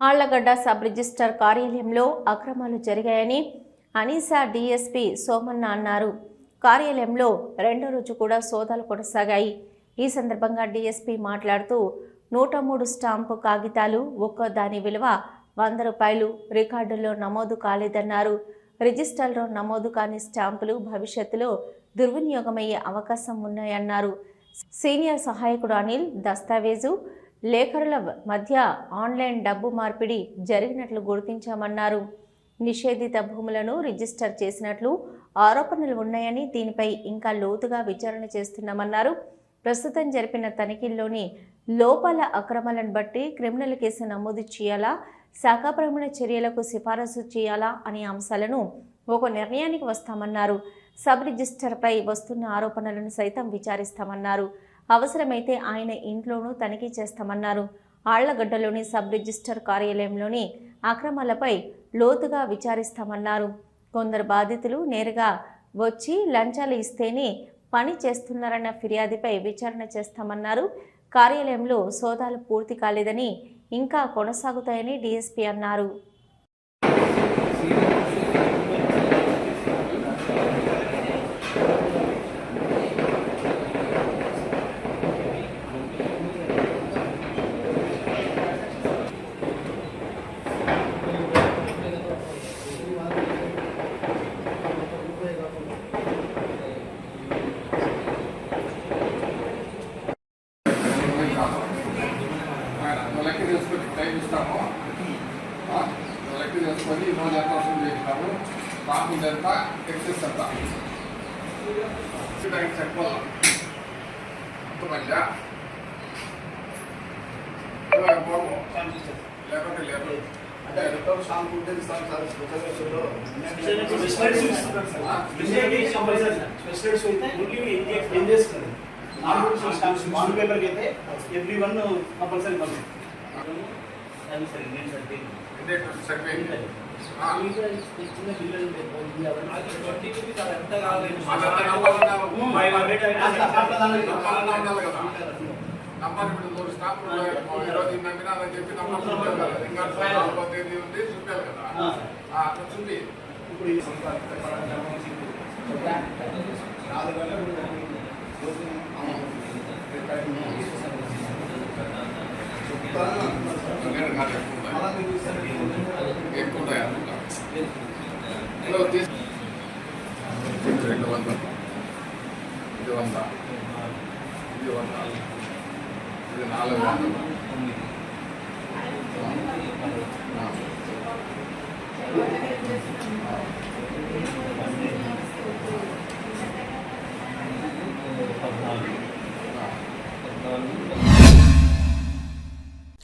Allagadda sub register కార్యాలయంలో అక్రమాలు జరిగాయని అనీసా డీఎస్పీ సోమన్న అన్నారు. కార్యాలయంలో రెండో రోజు కూడా సోదాలు కొనసాగాయి. ఈ సందర్భంగా డీఎస్పీ మాట్లాడుతూ నూట మూడు స్టాంపు కాగితాలు ఒక్కో దాని విలువ వంద రూపాయలు రికార్డుల్లో నమోదు కాలేదన్నారు. రిజిస్టర్లో నమోదు కాని స్టాంపులు భవిష్యత్తులో దుర్వినియోగమయ్యే అవకాశం ఉన్నాయన్నారు. సీనియర్ సహాయకుడు అనిల్ దస్తావేజు లేఖరుల మధ్య ఆన్లైన్ డబ్బు మార్పిడి జరిగినట్లు గుర్తించామన్నారు. నిషేధిత భూములను రిజిస్టర్ చేసినట్లు ఆరోపణలు ఉన్నాయని దీనిపై ఇంకా లోతుగా విచారణ చేస్తున్నామన్నారు. ప్రస్తుతం జరిపిన తనిఖీల్లోని లోపాల అక్రమాలను బట్టి క్రిమినల్ కేసు నమోదు చేయాలా శాఖాపరమైన చర్యలకు సిఫారసు చేయాలా అనే అంశాలను ఒక నిర్ణయానికి వస్తామన్నారు. సబ్ రిజిస్టర్పై వస్తున్న ఆరోపణలను సైతం విచారిస్తామన్నారు. అవసరమైతే ఆయన ఇంట్లోనూ తనిఖీ చేస్తామన్నారు. ఆళ్ళగడ్డలోని సబ్ రిజిస్టర్ కార్యాలయంలోని అక్రమాలపై లోతుగా విచారిస్తామన్నారు. కొందరు బాధితులు నేరుగా వచ్చి లంచాలు ఇస్తేనే పని చేస్తున్నారన్న ఫిర్యాదుపై విచారణ చేస్తామన్నారు. కార్యాలయంలో సోదాలు పూర్తి కాలేదని ఇంకా కొనసాగుతాయని డీఎస్పీ అన్నారు. ప్రాఫిట్ ఎంత ఎక్సెస్ ఎంత దానికి చెప్పాలా అర్థమైందా ఇలాగ పోము. లేకపోతే లేదు అంటే ఎవ్రీ వన్ కంపల్సరీ ఇదే సర్వే ఆ. అదంతా నమ్మాలన్నా నమ్మాలన్నా ఉండాలి కదా నంబర్ ఇప్పుడు మూడు స్టాంపులు ఉన్నాయి. నమ్మినా అని చెప్పి నంబర్ కదా ఇంకా ఉంది కదా అక్కడ చూపి ఇప్పుడు ఎక్కువ ఎక్కువ ఉన్నాయి అనుకుంటా. రెండు వందలు. ఇది వంద. ఇది వంద. ఇది నాలుగు వందలు.